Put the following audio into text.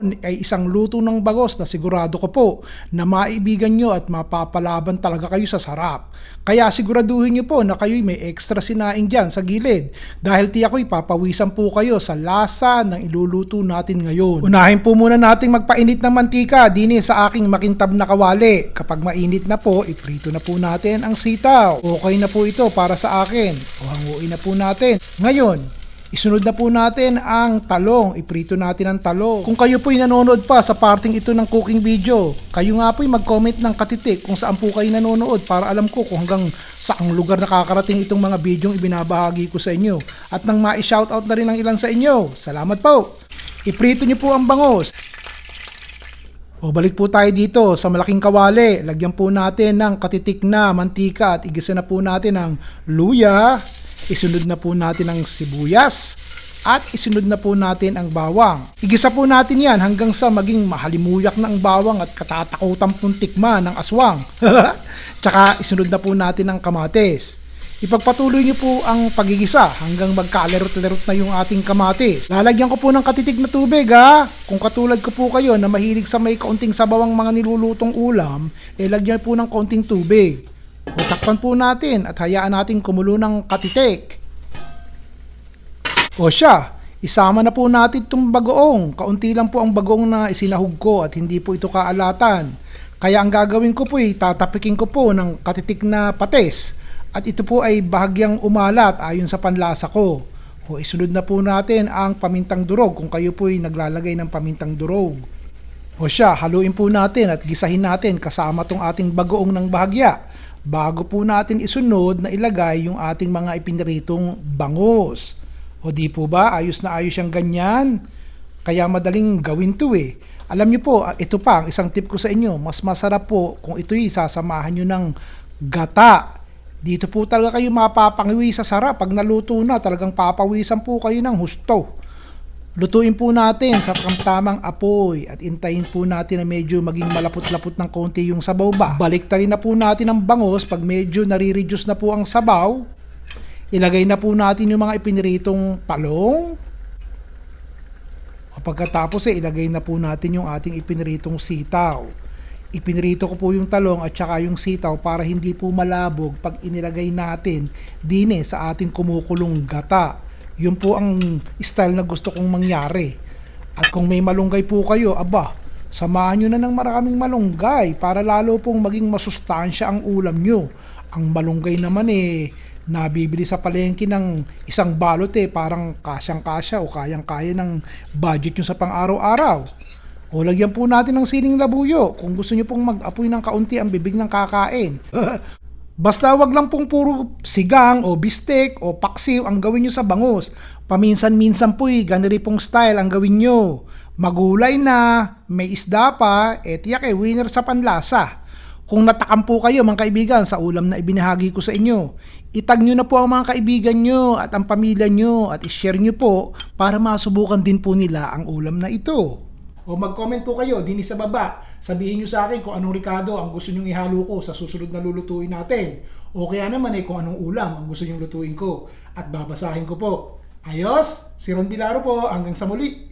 ay isang luto ng bagos na sigurado ko po na maibigan nyo at mapapalaban talaga kayo sa sarap. Kaya siguraduhin nyo po na kayo'y may extra sinaing dyan sa gilid dahil tiyak ko'y papawisan po kayo sa lasa ng iluluto natin ngayon. Unahin po muna nating magpainit ng mantika dini sa aking makintab na kawali. Kapag mainit na po, iprito na po natin ang sitaw. Okay na po ito para sa akin. O hanguin na po natin. Ngayon, Isunod na po natin ang talong. Iprito natin ang talong. Kung kayo po'y nanonood pa sa parting ito ng cooking video, kayo nga po'y mag-comment ng katitik kung saan po kayo nanonood para alam ko kung hanggang saang lugar nakakarating itong mga videong ibinabahagi ko sa inyo. At nang ma-shoutout na rin ang ilan sa inyo. Salamat po! Iprito niyo po ang bangos. O balik po tayo dito sa malaking kawali. Lagyan po natin ng katitik na mantika at igisa na po natin ang luya. Isunod na po natin ang sibuyas at isunod na po natin ang bawang. Igisa po natin yan hanggang sa maging mahalimuyak na ang bawang at katatakutan pong tikman ng aswang. Tsaka isunod na po natin ang kamatis. Ipagpatuloy niyo po ang pagigisa hanggang magkalerot-lerot na yung ating kamatis. Lalagyan ko po ng katitig na tubig ha. Kung katulad ko po kayo na mahilig sa may kaunting sabawang mga nilulutong ulam, eh lagyan po ng kaunting tubig. Takpan po natin at hayaan natin kumulo ng katitik. O siya, isama na po natin itong bagoong. Kaunti lang po ang bagoong na isinahog ko at hindi po ito kaalatan. Kaya ang gagawin ko po ay tatapikin ko po ng katitik na pates. At ito po ay bahagyang umalat ayon sa panlasa ko. O isunod na po natin ang pamintang durog kung kayo po ay naglalagay ng pamintang durog. O siya, haluin po natin at gisahin natin kasama tong ating bagoong ng bahagya bago po natin isunod na ilagay yung ating mga ipiniritong bangos. O di po ba, ayos na ayos yung ganyan? Kaya madaling gawin to eh. Alam niyo po, ito pa ang isang tip ko sa inyo, mas masarap po kung ito'y sasamahan nyo ng gata. Dito po talaga kayo mapapangiwi sa sarap. Pag naluto na, talagang papawisan po kayo ng husto. Lutuin po natin sa tamang apoy at intayin po natin na medyo maging malapot-lapot ng konti yung sabaw ba. Baliktarin na po natin ang bangos pag medyo nare-reduce na po ang sabaw. Ilagay na po natin yung mga ipiniritong talong. O pagkatapos eh, ilagay na po natin yung ating ipiniritong sitaw. Ipinirito ko po yung talong at saka yung sitaw para hindi po malabog pag inilagay natin dine sa ating kumukulong gata. Yun po ang style na gusto kong mangyari. At kung may malunggay po kayo, aba, samahan nyo na ng maraming malunggay para lalo pong maging masustansya ang ulam nyo. Ang malunggay naman eh, nabibili sa palengke ng isang balot eh, parang kasyang-kasya o kayang-kaya ng budget nyo sa pang-araw-araw. O lagyan po natin ng siling labuyo kung gusto nyo pong mag-apoy ng kaunti ang bibig ng kakain. Basta wag lang pong puro sigang o bistek o paksiw ang gawin nyo sa bangus. Paminsan-minsan po'y ganari pong style ang gawin nyo. Magulay na, may isda pa, et yak eh, winner sa panlasa. Kung natakam po kayo mga kaibigan sa ulam na ibinahagi ko sa inyo, itag nyo na po ang mga kaibigan nyo at ang pamilya nyo at ishare nyo po para masubukan din po nila ang ulam na ito. O mag-comment po kayo din sa baba. Sabihin nyo sa akin kung anong rikado ang gusto nyong ihalo ko sa susunod na lulutuin natin. O kaya naman ay kung anong ulam ang gusto nyong lutuin ko. At babasahin ko po. Ayos, si Ron Bilaro po. Hanggang sa muli.